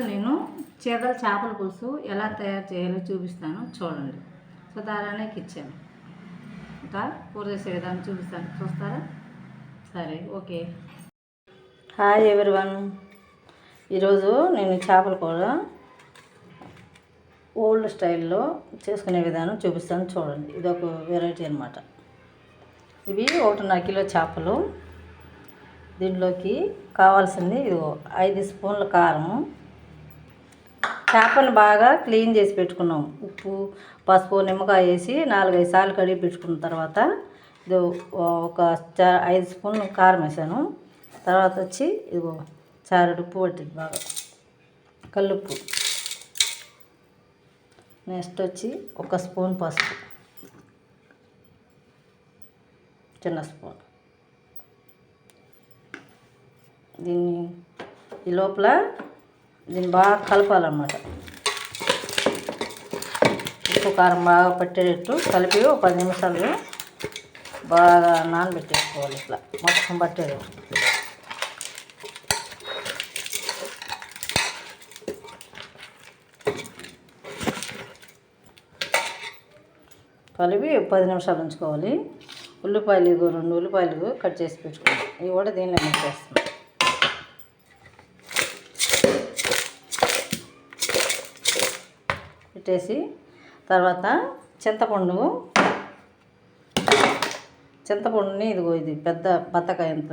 ఈరోజు నేను చేదల చేపల పులుసు ఎలా తయారు చేయాలో చూపిస్తాను. చూడండి. సో దారానే ఇచ్చాను ఇంకా కూర చేసే విధానం చూపిస్తాను. చూస్తారా? సరే ఓకే. Hi everyone. ఈరోజు నేను చేపల కూర ఓల్డ్ స్టైల్లో చేసుకునే విధానం చూపిస్తాను. చూడండి. ఇది ఒక వెరైటీ అనమాట ఇవి ఒకటిన్నర కిలో చేపలు. దీంట్లోకి కావాల్సింది ఐదు స్పూన్ల కారం చేపలు బాగా క్లీన్ చేసి పెట్టుకున్నాం. ఉప్పు పసుపు నిమ్మకాయ వేసి నాలుగైదు సార్లు కడిగి పెట్టుకున్న తర్వాత ఇది ఒక చా- ఐదు స్పూన్లు కారం వేసాను. తర్వాత వచ్చి ఇదిగో చారుడు ఉప్పు పట్టింది బాగా. కల్లుప్పు. నెక్స్ట్ వచ్చి ఒక స్పూన్ పసుపు. చిన్న స్పూన్. దీన్ని ఈ లోపల దీన్ని బాగా కలపాలన్నమాట. ఉప్పు కారం బాగా పట్టేటట్టు కలిపి ఒక పది నిమిషాలు బాగా నానబెట్టేసుకోవాలి ఇట్లా. మొత్తం పట్టేటట్టు కలిపి పది నిమిషాలు ఉంచుకోవాలి. ఉల్లిపాయలు రెండు ఉల్లిపాయలు కట్ చేసి పెట్టుకోవాలి ఇవి కూడా దీనిలో వేస్తాం పెట్టేసి తర్వాత చింతపండు చింతపండుని ఇదిగో ఇది పెద్ద బత్తకాయ ఎంత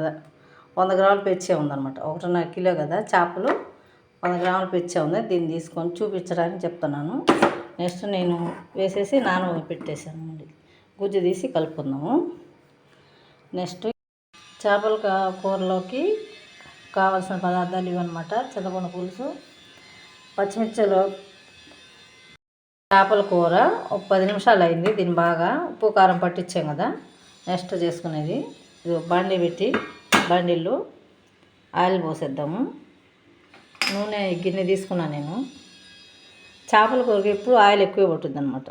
వంద గ్రాములు పెచ్చే ఉందన్నమాట. ఒకటిన్నర కిలో కదా చేపలు వంద గ్రాములు పెచ్చే ఉంది. దీన్ని తీసుకొని చూపించడానికి చెప్తున్నాను. నెక్స్ట్ నేను వేసేసి నాన పెట్టేసాను అండి. గుజ్జు తీసి కలుపుకుందాము. నెక్స్ట్ చేపల కూరలోకి కావాల్సిన పదార్థాలు ఇవన్నమాట. చింతపండు పులుసు పచ్చిమిర్చిలో చేపల కూర ఒక పది నిమిషాలు అయింది. దీన్ని బాగా ఉప్పు కారం పట్టించాం కదా. నెక్స్ట్ చేసుకునేది ఇది బండి పెట్టి బండిల్లో ఆయిల్ పోసేద్దాము. నూనె గిన్నె తీసుకున్నాను నేను. చేపల కూరకి ఎప్పుడు ఆయిల్ ఎక్కువ పట్టుద్ది అనమాట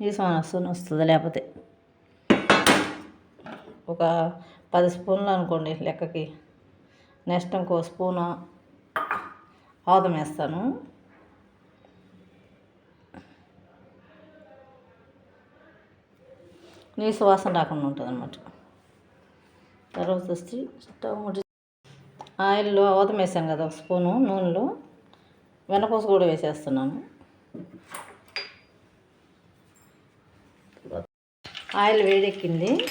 ఈ వస్తుంది వస్తుంది లేకపోతే. ఒక పది స్పూన్లు అనుకోండి లెక్కకి. నెక్స్ట్ ఇంకో స్పూను ఆదం వేస్తాను నీసు వాసన రాకుండా ఉంటుంది అనమాట తర్వాత వచ్చి స్టవ్ ఆయిల్లో అవతం వేసాను కదా ఒక స్పూను నూనెలో. వెనపూస కూడా వేసేస్తున్నాను. ఆయిల్ వేడెక్కింది.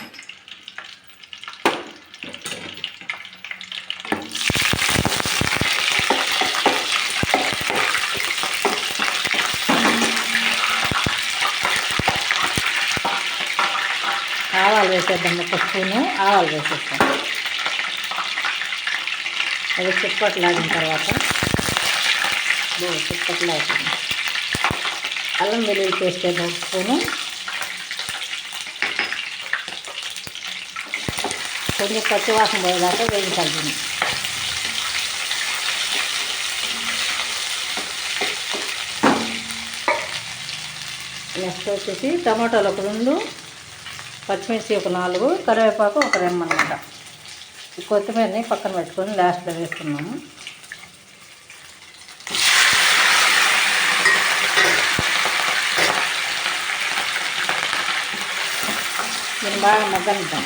ఆవాలు వేసేద్దాం ఒక స్పూను. ఆవాలు వేసేస్తాం. అది చిప్పట్లాడిన తర్వాత చిప్పట్లాడుతుంది. అల్లం వెల్లుల్లి పేస్ట్ వేద్దాం ఒక స్పూను. కొంచెం పచ్చివాసన పోయేదాకా వేయించాలి నెక్స్ట్ వచ్చేసి టమాటాలు ఒక రెండు పచ్చిమిర్చి ఒక నాలుగు కరివేపాకు ఒక రెమ్మ అనమాట కొత్తిమీరని పక్కన పెట్టుకొని లాస్ట్లో వేస్తున్నాము దీన్ని బాగా మగ్గనిద్దాం.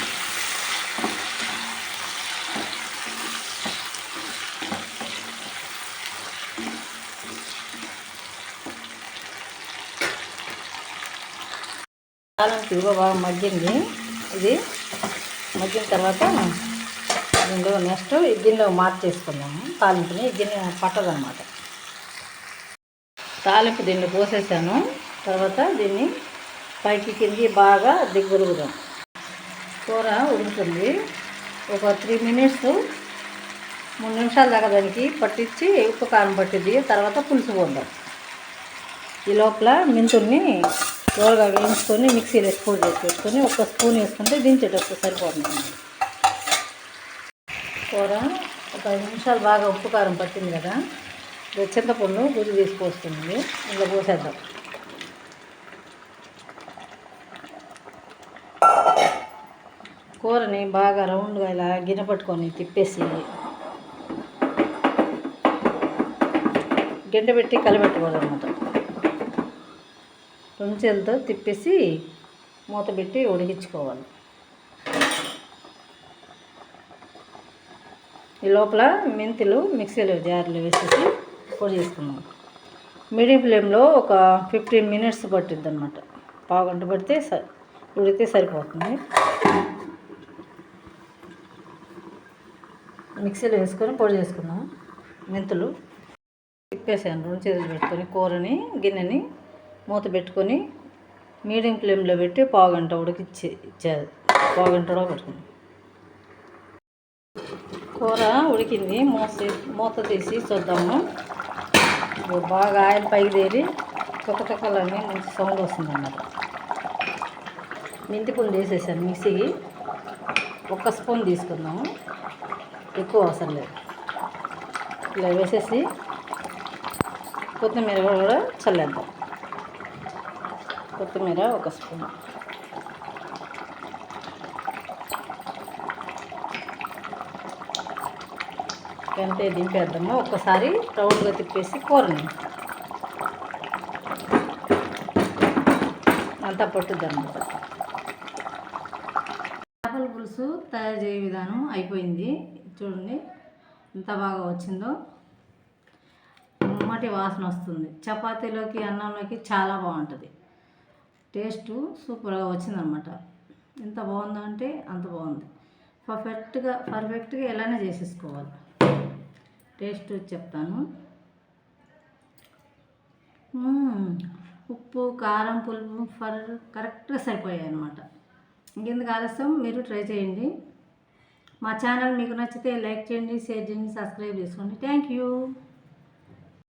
తాలింపు ఇదిగో బాగా మగ్గింది. ఇది మగ్గిన తర్వాత దీనిలో నెక్స్ట్ ఈ గిన్నెలో మార్చేసుకుందాము. తాలింపుని ఈ గిన్నె పట్టదనమాట తాలింపు దీన్ని పోసేసాను. తర్వాత దీన్ని పైకి కింది బాగా దిగులుగుదాం కూర ఉడుకుతుంది. ఒక త్రీ మినిట్స్ మూడు నిమిషాల దాకా దానికి పట్టించి ఉప్పు కారం పట్టింది తర్వాత పులుసు పొందాం ఈ లోపల మెంతుల్ని దోరగా వేయించుకొని మిక్సీలో స్పూన్ చేసి పెట్టుకొని ఒక స్పూన్ వేసుకుంటే దించేటప్పుడు సరిపోతుంది. కూర ఒక ఐదు నిమిషాలు బాగా ఉప్పు కారం పట్టింది కదా ఇది చింతపండు గుజ్జు తీసి పోస్తుంది ఇందులో పోసేద్దాం. కూరని బాగా రౌండ్గా ఇలా గిన్నె పట్టుకొని తిప్పేసి గంట పెట్టి కలబెట్టకూడదు రుంచెలతో తిప్పేసి మూత పెట్టి ఉడికించుకోవాలి. ఈ లోపల మెంతులు మిక్సీలో జార్లో వేసేసి పొడి చేసుకున్నాం. మీడియం ఫ్లేమ్లో ఒక ఫిఫ్టీన్ మినిట్స్ పట్టుద్ది అనమాట పావు గంట పడితే స ఉడితే సరిపోతుంది. మిక్సీలో వేసుకొని పొడి చేసుకున్నాం. మెంతులు తిప్పేసాను. రెండు చేతులు పెట్టుకొని కూరని గిన్నెని మూత పెట్టుకొని మీడియం ఫ్లేమ్లో పెట్టి పావుగంట ఉడికిచ్చి ఇచ్చారు పావుగంట కూర ఉడికింది. మూత మూత తీసి చూద్దాము. బాగా ఆయిల్ పైకి తేరి మంచి సౌండ్ వస్తుంది అన్నమాట మెంతి పుండు వేసేసాను మిక్సీకి. ఒక్క స్పూన్ తీసుకుందాము. ఎక్కువ అవసరం లేదు. ఇలా వేసేసి కొత్తిమీర కూడా చల్లేద్దాం. కొత్తిమీర ఒక స్పూన్. అంతే దింపేద్దాము? ఒక్కసారి రౌండ్గా తిప్పేసి కూరని. అంతా పట్టుద్ది చేపల పులుసు తయారు చేయ విధానం అయిపోయింది. చూడండి ఎంత బాగా వచ్చిందో. ఉమ్మటి వాసన వస్తుంది. చపాతీలోకి అన్నంలోకి చాలా బాగుంటుంది. టేస్ట్ సూపర్గా వచ్చిందనమాట. ఎంత బాగుందో అంటే అంత బాగుంది. పర్ఫెక్ట్గా పర్ఫెక్ట్గా ఎలానే చేసేసుకోవాలి. టేస్ట్ చెప్తాను. ఉప్పు కారం పులుపు ఫర్ కరెక్ట్గా సరిపోయాయి అనమాట ఇంకెందుకు ఆలస్యం? మీరు ట్రై చేయండి. మా ఛానల్ మీకు నచ్చితే లైక్ చేయండి షేర్ చేయండి సబ్స్క్రైబ్ చేసుకోండి. Thank you.